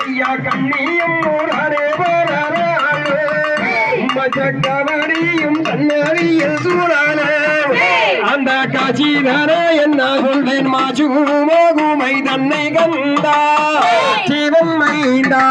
ஐயா கண்ணியும் மூலரே போராளே சக்கவடியும் தன்னறியில் சூழானே அந்த காட்சிதானே என்ன சொல்வேன் மாஜுமோகுமை தன்னை கண்டா. சிவம் மைந்தா.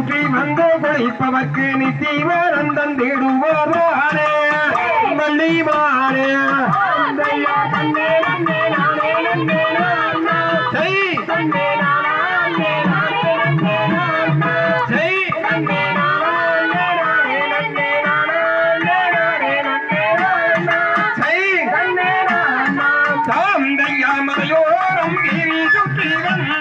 ஊற்றி மங்கோ கொழிப்பவர்க்கு நித்திவரம் தந்திடுவோமானே மல்லி மானே தந்தையா மலையோரம் சுற்றி வந்த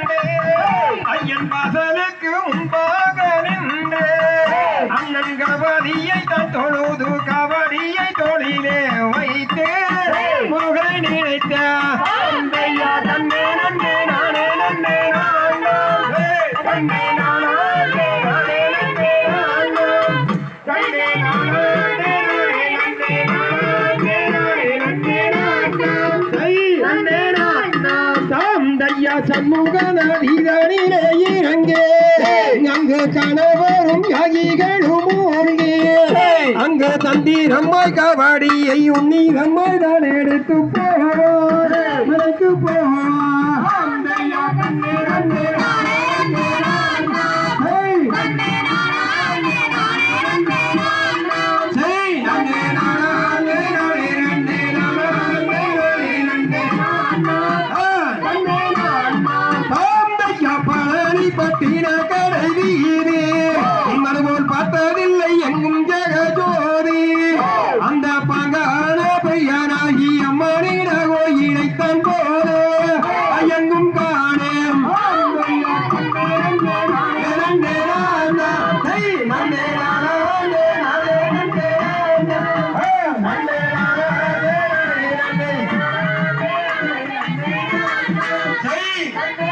உண்டி நம்மாய் காவாடியை உண்ணி நம்மாய் தான் எடுத்து Hey!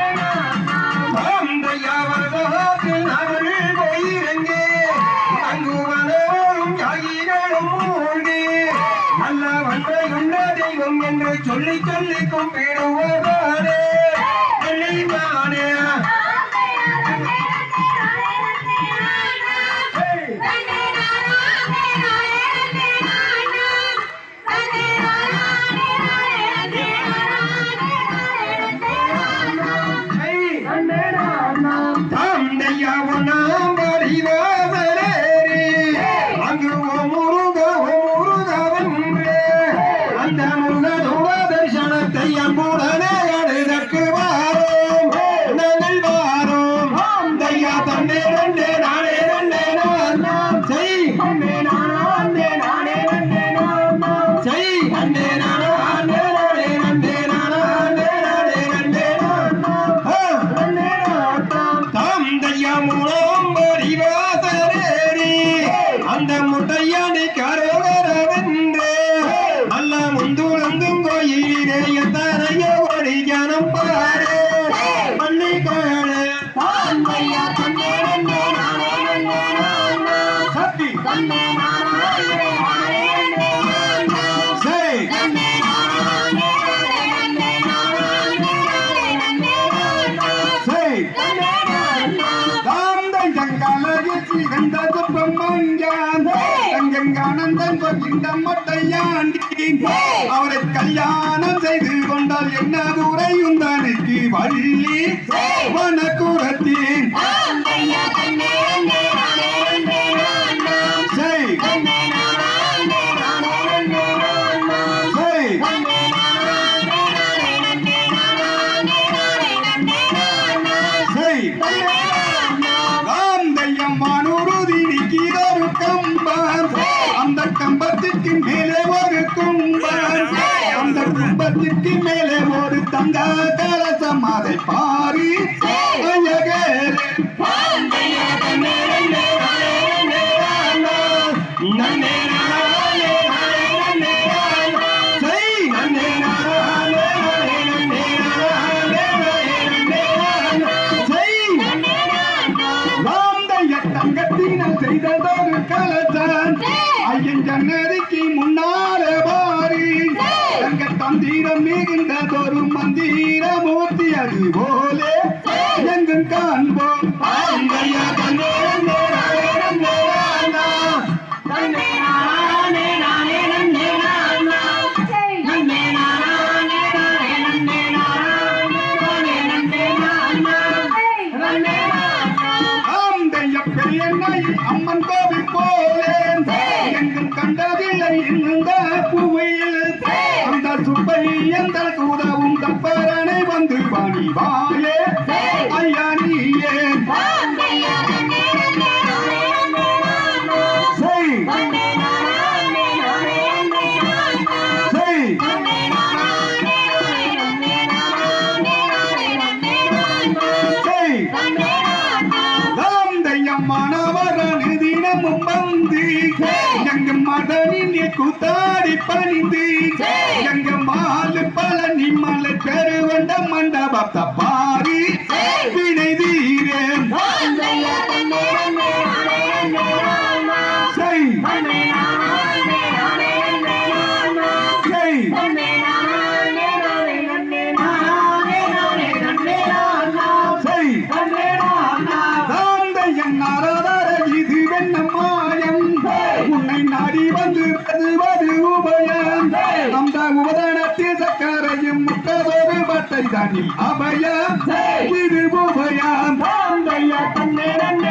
அந்த முட்டை இந்த மட்டையாண்டி அவரை கல்யாணம் செய்து கொண்டால் என்ன குறை உந்தனுக்கு வள்ளி? வனக்குரத்தின் தங்க கலசம் அதை பாரி தங்கத்தினால் செய்ததொரு கலசம் போலே எங்கும் காண்ப படி பணிந்து எங்க மாலு பழனி மலை பெருவண்ட மண்டபத்தை பாரி தனி அபயம் திருபுபயம் தந்தையா தன்னிரண்டு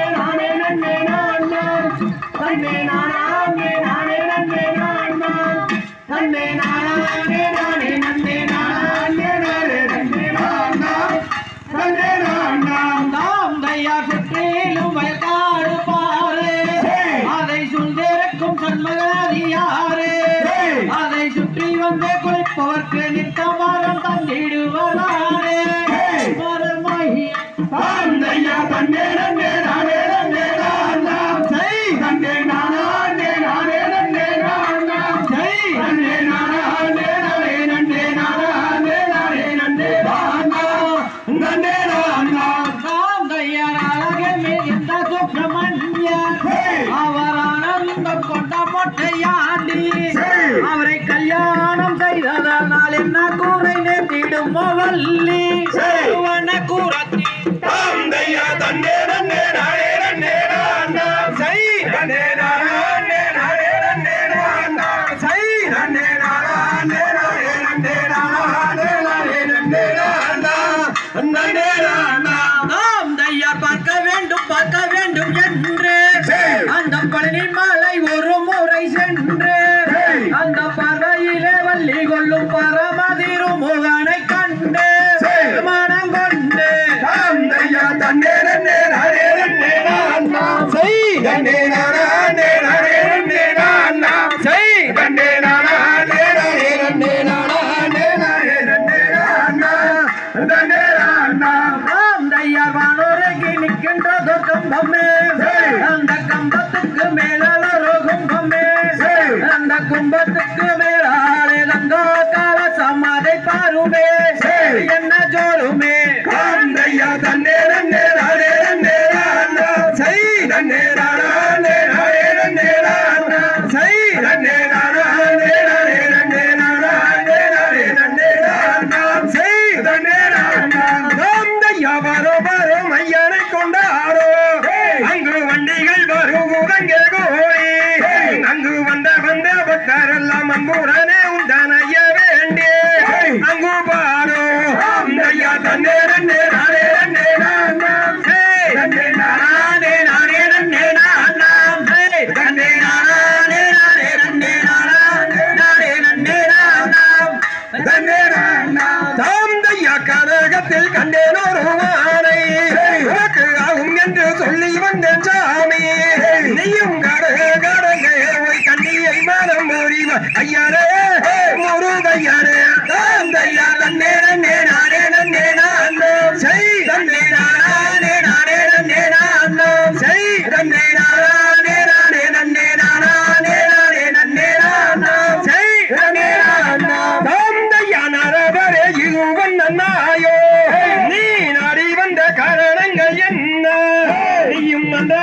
மவல்லி அண்ணா ஆண்டையார் வானோரங்கி நிற்கின்ற துக்கம் అయ్యారే మురుగయ్యారే. దందయ్యా దండే దండే నాడే దండే నాన్ను. జై దండే నాడే నాడే దండే నాన్ను. జై దండే నాడే నాడే దండే నాడే నాడే దండే నాన్న. జై దండే నాన్న. దందయ్యా నారగరే ఇరుగన్న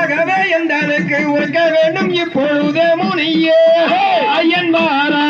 உனக்காகவே என்றனுக்கு உருக்க வேண்டும் இப்பொழுது முனியே. ஐயன் வாரா.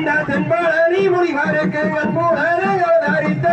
வந்த தென்பாளனி முனிவருக்கு அன்புடனே அவதாரித்த